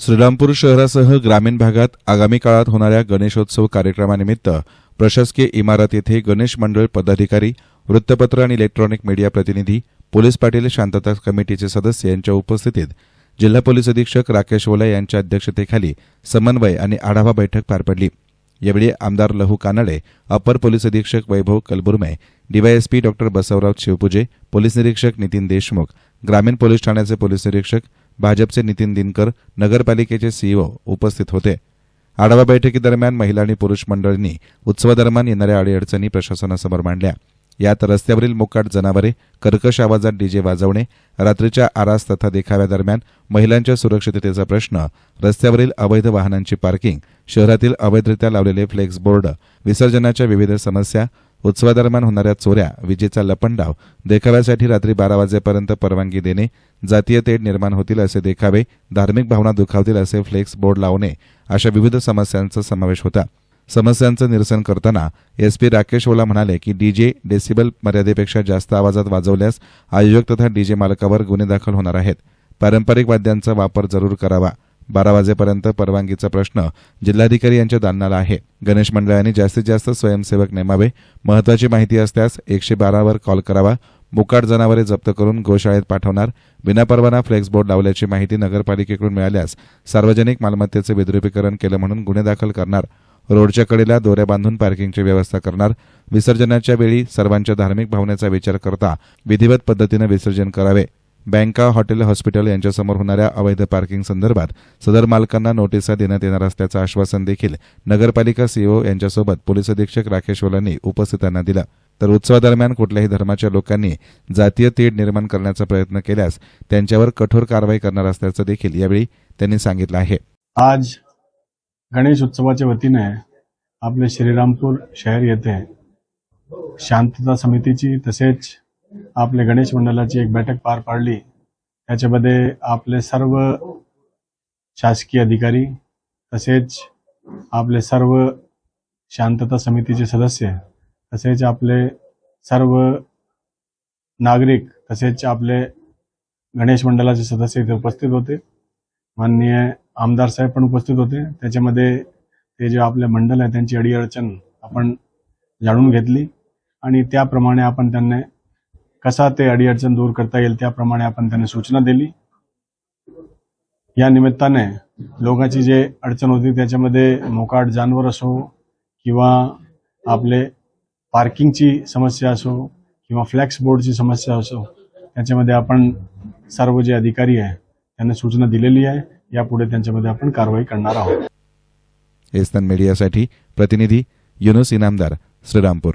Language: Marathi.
श्रीरामपूर शहरासह ग्रामीण भागात आगामी काळात होणाऱ्या गणेशोत्सव कार्यक्रमानिमित्त प्रशासकीय इमारत येथे गणेश मंडळ पदाधिकारी वृत्तपत्र आणि इलेक्ट्रॉनिक मीडिया प्रतिनिधी पोलीस पाटील शांतता कमिटीचे सदस्य यांच्या उपस्थितीत जिल्हा पोलीस अधीक्षक राकेश ओला यांच्या अध्यक्षतेखाली समन्वय आणि आढावा बैठक पार पडली. यावेळी आमदार लहू कानडे अपर पोलीस अधीक्षक Vaibhav Kalburme DYSP doctor Basavrao Shivpuje police निरीक्षक नितीन देशमुख ग्रामीण पोलीस ठाण्याचे पोलीस निरीक्षक भाजपचे नितीन दिनकर नगरपालिकेचे सीईओ उपस्थित होते. आढावा बैठकीदरम्यान महिला आणि पुरुष मंडळींनी उत्सवादरम्यान येणाऱ्या अडीअडचणी प्रशासनासमोर मांडल्या. यात रस्त्यावरील मोकाट जनावरे कर्कश आवाजात डीजे वाजवणे रात्रीच्या आरास तथा देखाव्यादरम्यान महिलांच्या सुरक्षिततेचा प्रश्न रस्त्यावरील अवैध वाहनांची पार्किंग शहरातील अवैधरित्या लावलेले फ्लेक्स बोर्ड विसर्जनाच्या विविध समस्या उत्सवादरम्यान होणाऱ्या चोऱ्या विजेचा लपंडाव देखाव्यासाठी रात्री बारा वाजेपर्यंत परवानगी देणे जातीय तेढ निर्माण होतील असे देखावे धार्मिक भावना दुखावतील असे फ्लेक्स बोर्ड लावणे अशा विविध समस्यांचा समावेश होता. समस्यांचं निरसन करताना एसपी राकेश ओला म्हणाले की डीजे डेसिबल मर्यादेपेक्षा जास्त आवाजात वाजवल्यास आयोजक तथा डीजे मालकावर गुन्हे दाखल होणार आहेत. पारंपरिक वाद्यांचा वापर जरूर करावा. बारा वाजेपर्यंत परवानगीचा प्रश्न जिल्हाधिकारी यांच्या दालनाला आहे. गणेश मंडळांनी जास्तीत जास्त स्वयंसेवक नेमावे. महत्वाची माहिती असल्यास एकशे बारावर कॉल करावा. मुकाट जनावरे जप्त करून गोशाळेत पाठवणार. विनापरवाना फ्लेक्स बोर्ड लावल्याची माहिती नगरपालिकेकडून मिळाल्यास सार्वजनिक मालमत्तेचे विद्रुपीकरण केलं म्हणून गुन्हे दाखल करणार. रोडच्या कडेला दोऱ्या बांधून पार्किंगची व्यवस्था करणार. विसर्जनाच्या वेळी सर्वांच्या धार्मिक भावनेचा विचार करता विधिवत पद्धतीनं विसर्जन करावे. बँका हॉटेल हॉस्पिटल यांच्यासमोर होणाऱ्या अवैध पार्किंग संदर्भात सदर मालकांना नोटिसा देण्यात येणार असल्याचं आश्वासन देखील नगरपालिका सीओ यांच्यासोबत पोलीस अधीक्षक राकेश ओलांनी उपस्थितांना दिलं. तर उत्सवादरम्यान कुठल्याही धर्माच्या लोकांनी जातीय तेढ निर्माण करण्याचा प्रयत्न केल्यास त्यांच्यावर कठोर कारवाई करणार असल्याचं देखील यावेळी त्यांनी सांगितलं आहे. आज गणेश उत्सवाच्या वतीने आपले श्रीरामपूर शहर येथे शांतता समितीची तसेच आपले गणेश मंडळाची एक बैठक पार पाडली. त्याच्यामध्ये आपले सर्व शासकीय अधिकारी तसेच आपले सर्व शांतता समितीचे सदस्य तसेच आपले सर्व नागरिक तसेच आपले गणेश मंडळाचे सदस्य इथे उपस्थित होते. माननीय आमदार साहेब पण उपस्थित होते. त्याच्यामध्ये ते जे आपले मंडळ आहे त्यांची अडीअडचण आपण जाणून घेतली आणि त्याप्रमाणे आपण त्यांना कसा ते अडीअडचण दूर करता येईल त्याप्रमाणे आपण त्यांना सूचना दिली. या निमित्ताने लोकांची जे अडचण होती त्याच्यामध्ये मोकाट जानवर असो किंवा आपले पार्किंगची समस्या असो किंवा फ्लॅक्स बोर्डची समस्या असो त्याच्यामध्ये आपण सर्व जे अधिकारी आहे त्यांना सूचना दिलेली आहे. यापुढे त्यांच्यामध्ये आपण कारवाई करणार आहोत. एस्तन मीडियासाठी प्रतिनिधी युनुस इनामदार श्रीरामपूर.